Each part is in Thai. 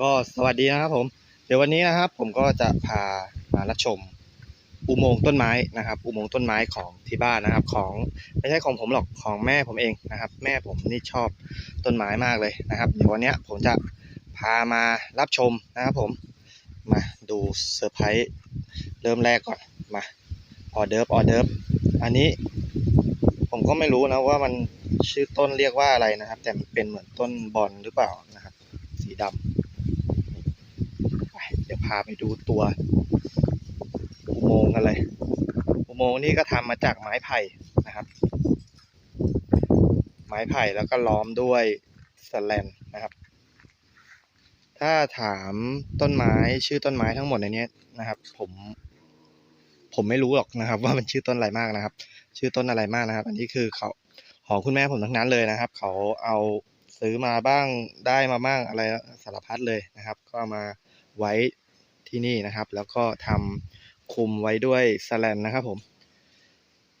ก็สวัสดีนะครับผม เดี๋ยววันนี้นะครับ ผมก็จะพามารับชมอุโมงค์ต้นไม้นะครับ อุโมงค์ต้นไม้ของที่บ้านนะครับ ของไม่ใช่ของผมหรอกของแม่ผมเองนะครับ แม่ผมนี่ชอบต้นไม้มากเลยนะครับ เดี๋ยววันนี้ผมจะพามารับชมนะครับ ผมมาดูเซอร์ไพรส์เริ่มแรกก่อนมาออเดิร์ฟออเดิร์ฟอันนี้ ผมก็ไม่รู้นะว่ามันชื่อต้นเรียกว่าอะไรนะครับ แต่มันเป็นเหมือนต้นบอลหรือเปล่านะครับ สีดำไปเดี๋ยว พาไปดูตัวอุโมงค์กันเลย อุโมงค์นี่ก็ทำมาจากไม้ไผ่นะครับ ไม้ไผ่แล้วก็ล้อมด้วยสแลนนะครับ ถ้าถามต้นไม้ชื่อต้นไม้ทั้งหมดในนี้นะครับ ผมผมไม่รู้หรอกนะครับ ว่ามันชื่อต้นอะไรมากนะครับ ชื่อต้นอะไรมากนะครับ อันนี้คือเขาขอคุณแม่ผมทั้งนั้นเลยนะครับ เขาเอาซื้อมาบ้างได้มาบ้างอะไรสารพัดเลยนะครับ ก็ามาไว้ ที่นี่นะครับ แล้วก็ทำคุมไว้ด้วยสแลนนะครับ ผม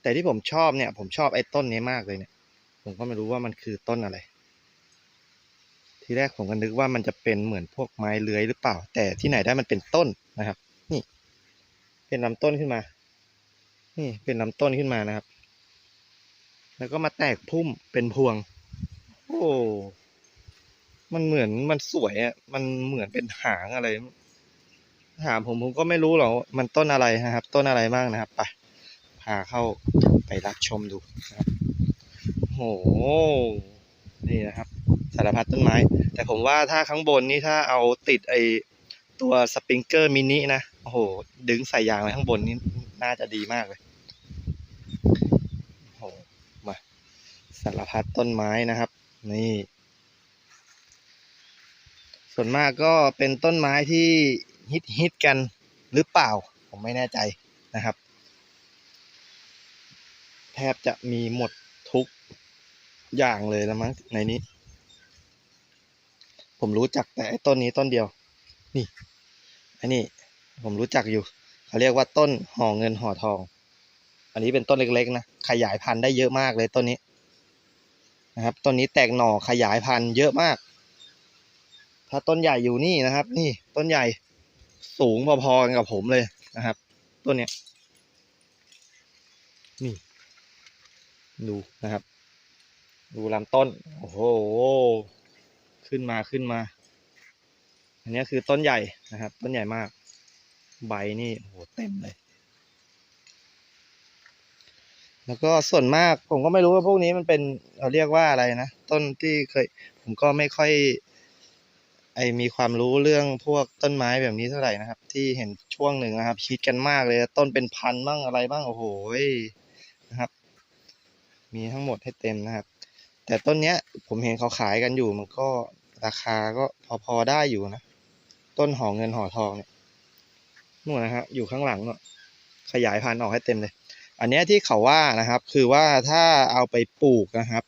แต่ที่ผมชอบเนี่ย ผมชอบไอ้ต้นนี้มากเลยเนี่ย ผมก็ไม่รู้ว่ามันคือต้นอะไร ทีแรกผมก็นึกว่ามันจะเป็นเหมือนพวกไม้เลื้อยหรือเปล่า แต่ที่ไหนได้มันเป็นต้นนะครับ นี่ เป็นลำต้นขึ้นมา นี่เป็นลำต้นขึ้นมานะครับ แล้วก็มาแตกพุ่มเป็นพวง โอ้มันเหมือนมันสวยอะ มันเหมือนเป็นหางอะไร ถามผมผมก็ไม่รู้หรอกมันต้นอะไรนะครับ ต้นอะไรบ้างนะครับไปพาเข้าไปรับชมดูนะครับโอ้โหนี่นะครับ สารพัดต้นไม้ แต่ผมว่าถ้าข้างบนนี่ถ้าเอาติดไอตัวสปริงเกอร์มินินะโอ้โห ดึงใส่ยางไว้ข้างบนนี่น่าจะดีมากเลยโอ้โหมาสารพัดต้นไม้นะครับ นี่ ส่วนมากก็เป็นต้นไม้ที่ ฮิตฮิตกันหรือเปล่า ผมไม่แน่ใจนะครับ แทบจะมีหมดทุกอย่างเลยแล้วมั้งในนี้ ผมรู้จักแต่ไอ้ต้นนี้ต้นเดียว นี่อันนี้ผมรู้จักอยู่เขาเรียกว่าต้นห่อเงินห่อทอง อันนี้เป็นต้นเล็กๆนะขยายพันธุ์ได้เยอะมากเลยต้นนี้นะครับต้นนี้แตกหน่อขยายพันธุ์เยอะมาก ถ้าต้นใหญ่อยู่นี่นะครับ นี่ต้นใหญ่ สูงพอๆกันกับผมเลยนะครับต้นเนี้ยนี่ ดูนะครับ ดูลำต้น โอ้โห ขึ้นมาขึ้นมา อันนี้คือต้นใหญ่นะครับ ต้นใหญ่มาก ใบนี่โอ้โหเต็มเลย แล้วก็ส่วนมากผมก็ไม่รู้ว่าพวกนี้มันเป็นเราเรียกว่าอะไรนะ ต้นที่เคย ผมก็ไม่ค่อย ไอมีความรู้เรื่องพวกต้นไม้แบบนี้เท่าไหร่นะครับ ที่เห็นช่วงหนึ่งนะครับคิดกันมากเลย ต้นเป็นพันบ้างอะไรบ้างโอ้โหนะครับ มีทั้งหมดให้เต็มนะครับ แต่ต้นเนี้ย ผมเห็นเขาขายกันอยู่มันก็ราคาก็พอๆได้อยู่นะต้นหอเงินหอทองเนี่ยนู่นนะฮะอยู่ข้างหลังเนาะขยายพันธุ์ออกให้เต็มเลย อันเนี้ยที่เขาว่านะครับ คือว่าถ้าเอาไปปลูกนะครับ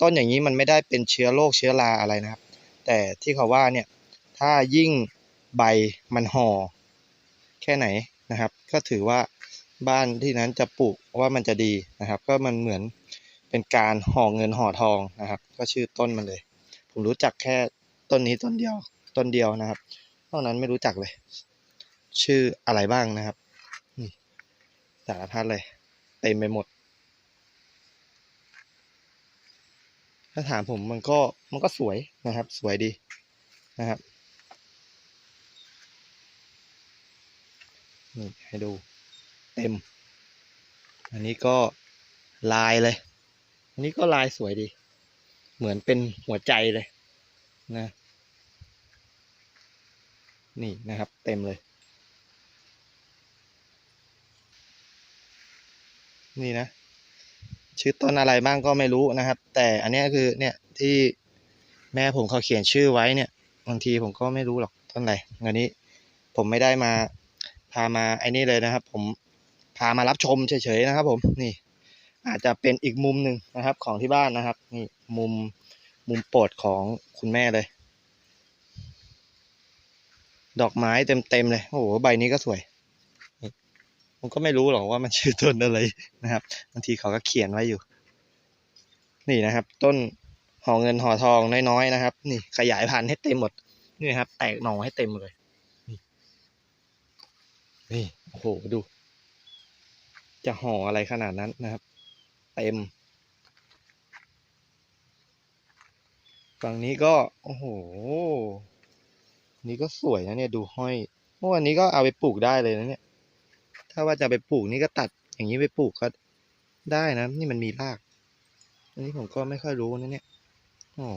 ต้นอย่างนี้มันไม่ได้เป็นเชื้อโรคเชื้อราอะไรนะครับ แต่ที่เขาว่าเนี่ยถ้ายิ่งใบมันห่อแค่ไหนนะครับ ก็ถือว่าบ้านที่นั้นจะปลูกว่ามันจะดีนะครับ ก็มันเหมือนเป็นการห่อเงินห่อทองนะครับ ก็ชื่อต้นมันเลย ผมรู้จักแค่ต้นนี้ต้นเดียวต้นเดียวนะครับนอกนั้นไม่รู้จักเลย ชื่ออะไรบ้างนะครับสารพัดเลย เต็มไปหมด ถ้าถามผมมันก็มันก็สวยนะครับ สวยดีนะครับนี่ให้ดูเต็ม อันนี้ก็ลายเลย อันนี้ก็ลายสวยดี เหมือนเป็นหัวใจเลยนะนี่นะครับ เต็มเลย นี่นะ ชื่อต้นอะไรบ้างก็ไม่รู้นะครับ แต่อันนี้คือเนี่ยที่แม่ผมเขาเขียนชื่อไว้เนี่ยบางทีผมก็ไม่รู้หรอกต้นอะไรอันนี้ผมไม่ได้มาพามาไอ้นี่เลยนะครับ ผมพามารับชมเฉยๆนะครับ ผมนี่ อาจจะเป็นอีกมุมหนึ่งนะครับ ของที่บ้านนะครับ นี่มุมมุมโปรดของคุณแม่เลย ดอกไม้เต็มๆเลยโอ้โหใบนี้ก็สวย ผมก็ไม่รู้หรอกว่ามันชื่อต้นอะไรนะครับบางทีเขาก็เขียนไว้อยู่ นี่นะครับ ต้นห่อเงินห่อทองน้อยๆนะครับ นี่ขยายพันธุ์ให้เต็มหมดนี่ครับ แตกหน่อให้เต็มเลย นี่นี่โอ้โหดู จะห่ออะไรขนาดนั้นนะครับ เต็มฝั่งนี้ก็ โอ้โห นี่ก็สวยนะเนี่ยดูห้อยเมื่อวันนี้ก็เอาไปปลูกได้เลยนะเนี่ย ถ้าว่าจะไปปลูกนี่ก็ตัดอย่างนี้ไปปลูกก็ได้นะ นี่มันมีราก อันนี้ผมก็ไม่ค่อยรู้นะเนี่ยอ๋อ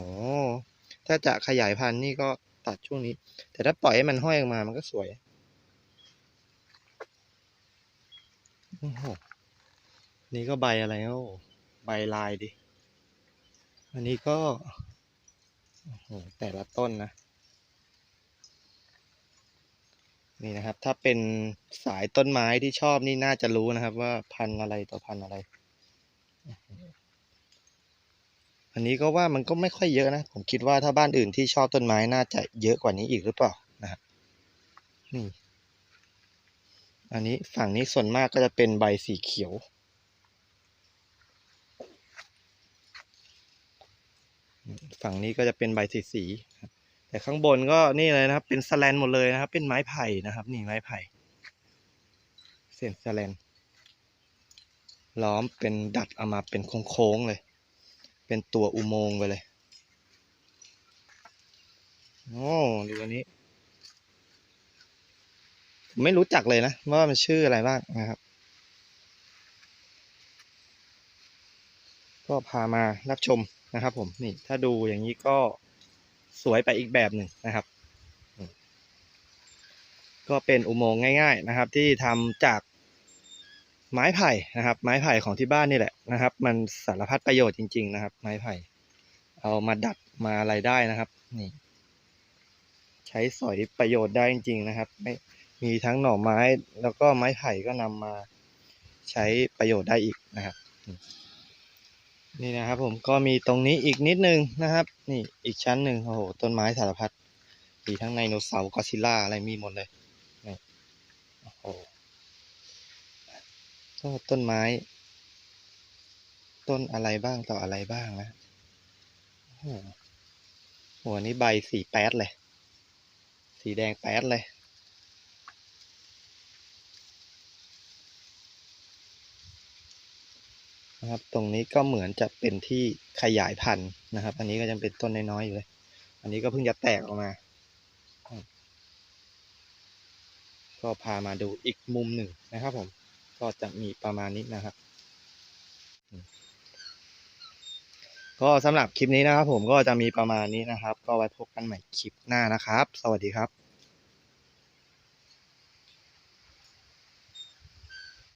ถ้าจะขยายพันธุ์นี่ก็ตัดช่วงนี้ แต่ถ้าปล่อยให้มันห้อยออกมามันก็สวยโอ้โหนี่ก็ใบอะไรโอ้ใบลายดิ อันนี้ก็โอ้โหแต่ละต้นนะ นี่นะครับ ถ้าเป็นสายต้นไม้ที่ชอบนี่น่าจะรู้นะครับ ว่าพันธุ์อะไรต่อพันธุ์อะไร อันนี้ก็ว่ามันก็ไม่ค่อยเยอะนะ ผมคิดว่าถ้าบ้านอื่นที่ชอบต้นไม้น่าจะเยอะกว่านี้อีกหรือเปล่านะครับนี่อันนี้ฝั่งนี้ส่วนมากก็จะเป็นใบสีเขียว ฝั่งนี้ก็จะเป็นใบสีสีครับ แต่ข้างบนก็นี่เลยนะครับ เป็นสแลนหมดเลยนะครับ เป็นไม้ไผ่นะครับ นี่ไม้ไผ่เส้นสแลนล้อมเป็นดัดเอามาเป็นโค้งๆเลย เป็นตัวอุโมงค์ไปเลยโอ้ดูอันนี้ผมไม่รู้จักเลยนะว่ามันชื่ออะไรบ้างนะครับ ก็พามารับชมนะครับผมนี่ถ้าดูอย่างนี้ก็ สวยไปอีกแบบหนึ่งนะครับ ก็เป็นอุโมงค์ง่าย ๆนะครับ ที่ทำจากไม้ไผ่นะครับ ไม้ไผ่ของที่บ้านนี่แหละนะครับ มันสารพัดประโยชน์จริง ๆ นะครับ ไม้ไผ่ เอามาดัดมาอะไรได้นะครับ นี่ ใช้สอยประโยชน์ได้จริง ๆ นะครับ ไม่มีทั้งหน่อไม้แล้วก็ไม้ไผ่ก็นำมาใช้ประโยชน์ได้อีกนะครับ นี่นะครับผมก็มีตรงนี้อีกนิดนึงนะครับ นี่อีกชั้นหนึ่งโอ้โหต้นไม้สารพัดมีทั้งไดโนเสาร์กอซิลล่าอะไรมีหมดเลยนี่โอ้โหก็ต้นไม้ ต้นอะไรบ้างต่ออะไรบ้างนะโอ้โหหัวนี้ใบสีแป๊ดเลย สีแดงแป๊ดเลย นะครับ ตรงนี้ก็เหมือนจะเป็นที่ขยายพันธุ์นะครับ อันนี้ก็ยังเป็นต้นน้อยๆอยู่เลย อันนี้ก็เพิ่งจะแตกออกมา ก็พามาดูอีกมุมหนึ่งนะครับผม ก็จะมีประมาณนี้นะครับ ก็สำหรับคลิปนี้นะครับผมก็จะมีประมาณนี้นะครับ ก็ไว้พบกันใหม่คลิปหน้านะครับ สวัสดีครับ